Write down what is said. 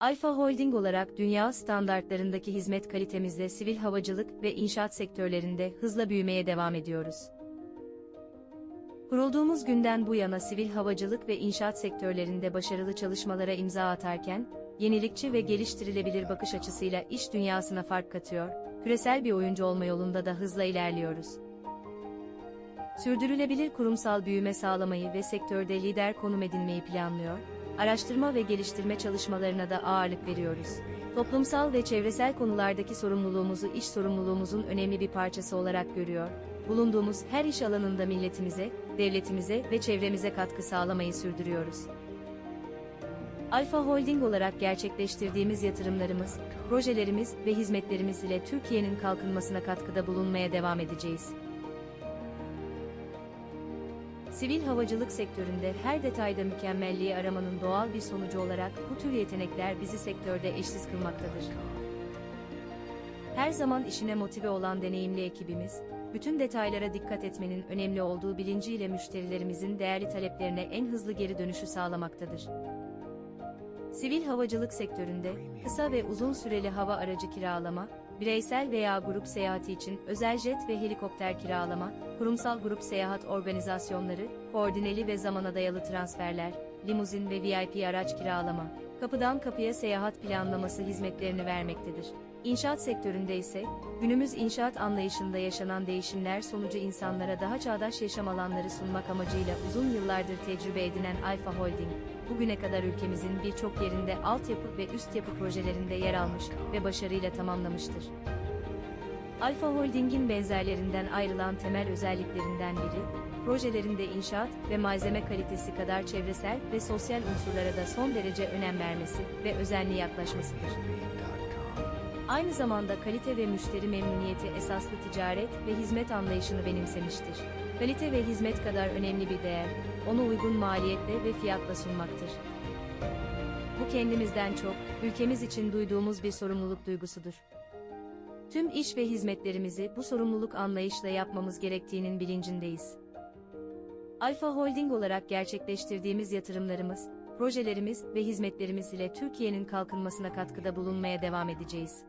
Alfa Holding olarak dünya standartlarındaki hizmet kalitemizle sivil havacılık ve inşaat sektörlerinde hızla büyümeye devam ediyoruz. Kurulduğumuz günden bu yana sivil havacılık ve inşaat sektörlerinde başarılı çalışmalara imza atarken, yenilikçi ve geliştirilebilir bakış açısıyla iş dünyasına fark katıyor, küresel bir oyuncu olma yolunda da hızla ilerliyoruz. Sürdürülebilir kurumsal büyüme sağlamayı ve sektörde lider konum edinmeyi planlıyor, araştırma ve geliştirme çalışmalarına da ağırlık veriyoruz. Toplumsal ve çevresel konulardaki sorumluluğumuzu iş sorumluluğumuzun önemli bir parçası olarak görüyor. Bulunduğumuz her iş alanında milletimize, devletimize ve çevremize katkı sağlamayı sürdürüyoruz. Alfa Holding olarak gerçekleştirdiğimiz yatırımlarımız, projelerimiz ve hizmetlerimiz ile Türkiye'nin kalkınmasına katkıda bulunmaya devam edeceğiz. Sivil havacılık sektöründe her detayda mükemmelliği aramanın doğal bir sonucu olarak bu tür yetenekler bizi sektörde eşsiz kılmaktadır. Her zaman işine motive olan deneyimli ekibimiz, bütün detaylara dikkat etmenin önemli olduğu bilinciyle müşterilerimizin değerli taleplerine en hızlı geri dönüşü sağlamaktadır. Sivil havacılık sektöründe, kısa ve uzun süreli hava aracı kiralama, bireysel veya grup seyahati için özel jet ve helikopter kiralama, kurumsal grup seyahat organizasyonları, koordineli ve zamana dayalı transferler, limuzin ve VIP araç kiralama, kapıdan kapıya seyahat planlaması hizmetlerini vermektedir. İnşaat sektöründe ise, günümüz inşaat anlayışında yaşanan değişimler sonucu insanlara daha çağdaş yaşam alanları sunmak amacıyla uzun yıllardır tecrübe edinen Alfa Holding, bugüne kadar ülkemizin birçok yerinde altyapı ve üst yapı projelerinde yer almış ve başarıyla tamamlamıştır. Alfa Holding'in benzerlerinden ayrılan temel özelliklerinden biri, projelerinde inşaat ve malzeme kalitesi kadar çevresel ve sosyal unsurlara da son derece önem vermesi ve özenli yaklaşmasıdır. Aynı zamanda kalite ve müşteri memnuniyeti esaslı ticaret ve hizmet anlayışını benimsemiştir. Kalite ve hizmet kadar önemli bir değer, onu uygun maliyetle ve fiyatla sunmaktır. Bu kendimizden çok, ülkemiz için duyduğumuz bir sorumluluk duygusudur. Tüm iş ve hizmetlerimizi bu sorumluluk anlayışla yapmamız gerektiğinin bilincindeyiz. Alfa Holding olarak gerçekleştirdiğimiz yatırımlarımız, projelerimiz ve hizmetlerimiz ile Türkiye'nin kalkınmasına katkıda bulunmaya devam edeceğiz.